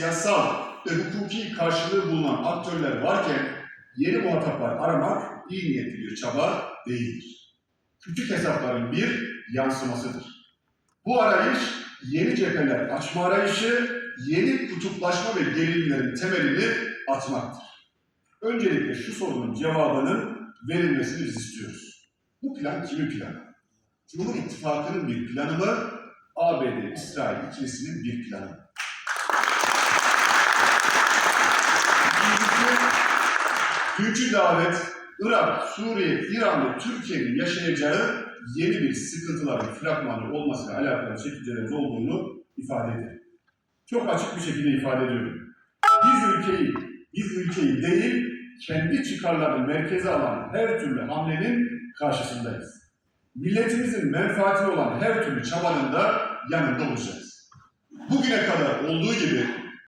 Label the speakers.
Speaker 1: siyasal ve hukuki karşılığı bulunan aktörler varken yeni muhataplar aramak iyi niyetli bir çaba değildir. Küçük hesapların bir yansımasıdır. Bu arayış yeni cepheler açma arayışı, yeni kutuplaşma ve gerilimlerin temelini atmaktır. Öncelikle şu sorunun cevabının verilmesini biz istiyoruz. Bu plan kimin planı? Cumhur İttifakı'nın bir planı mı? ABD-İsrail ikilisinin bir planı mı? Dünkü davet, Irak, Suriye, İran ve Türkiye'nin yaşayacağı yeni bir sıkıntıların fragmanı olmasıyla alakalı çekincelerimiz olduğunu ifade ederim. Çok açık bir şekilde ifade ediyorum. Biz ülkeyi, biz ülkeyi değil, kendi çıkarlarını merkeze alan her türlü hamlenin karşısındayız. Milletimizin menfaatine olan her türlü çabanın da yanında olacağız. Bugüne kadar olduğu gibi